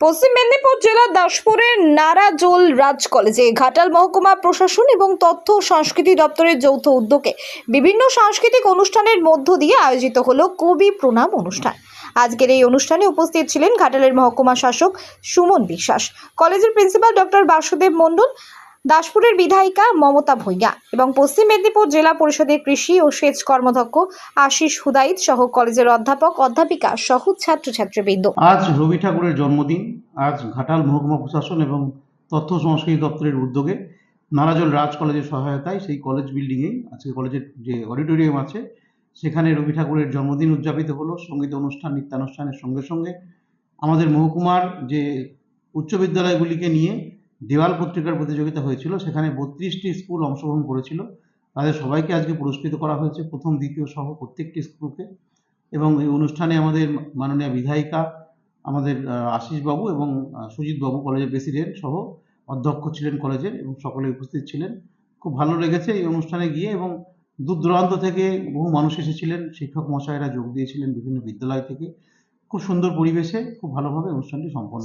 পশ্চিম মেদিনীপুর জেলার দাসপুরের নারাজোল রাজ কলেজে ঘাটাল মহকুমা প্রশাসন এবং তথ্য ও সংস্কৃতি দপ্তরের যৌথ উদ্যোগে বিভিন্ন সাংস্কৃতিক অনুষ্ঠানের মধ্য দিয়ে আয়োজিত হলো কবি প্রণাম অনুষ্ঠান। আজকের এই অনুষ্ঠানে উপস্থিত ছিলেন ঘাটালের মহকুমা শাসক সুমন বিশ্বাস, কলেজের প্রিন্সিপাল ডক্টর বাসুদেব মণ্ডল দাসপুরের বিধায়িকা মমতা ভূঁইয়া এবং পশ্চিম মেদিনীপুর জেলা পরিষদের কৃষি ও সেচ কর্মধ্যক্ষ আশিস হুদাইত সহ কলেজের অধ্যাপক অধ্যাপিকা সহ ছাত্রছাত্রীবৃন্দ। আজ রবি ঠাকুরের জন্মদিন। আজ ঘাটাল মহকুমা প্রশাসন এবং তথ্য সংস্কৃতি দপ্তরের উদ্যোগে নারাজল রাজ কলেজের সহায়তায় সেই কলেজ বিল্ডিংয়ে, আজকে কলেজের যে অডিটোরিয়াম আছে, সেখানে রবি ঠাকুরের জন্মদিন উদযাপিত হলো। সংগীত অনুষ্ঠান, নৃত্যানুষ্ঠানের সঙ্গে সঙ্গে আমাদের মহকুমার যে উচ্চ বিদ্যালয়গুলিকে নিয়ে দেওয়াল পত্রিকার প্রতিযোগিতা হয়েছিল, সেখানে বত্রিশটি স্কুল অংশগ্রহণ করেছিল। তাদের সবাইকে আজকে পুরস্কৃত করা হয়েছে প্রথম, দ্বিতীয় সহ প্রত্যেকটি স্কুলকে। এবং এই অনুষ্ঠানে আমাদের মাননীয় বিধায়িকা, আমাদের আশিসবাবু এবং সুজিতবাবু কলেজের প্রেসিডেন্ট সহ অধ্যক্ষ ছিলেন কলেজের এবং সকলে উপস্থিত ছিলেন। খুব ভালো লেগেছে এই অনুষ্ঠানে গিয়ে এবং দূর দূরান্ত থেকে বহু মানুষ এসেছিলেন, শিক্ষক মশাইরা যোগ দিয়েছিলেন বিভিন্ন বিদ্যালয় থেকে। খুব সুন্দর পরিবেশে, খুব ভালোভাবে অনুষ্ঠানটি সম্পন্ন।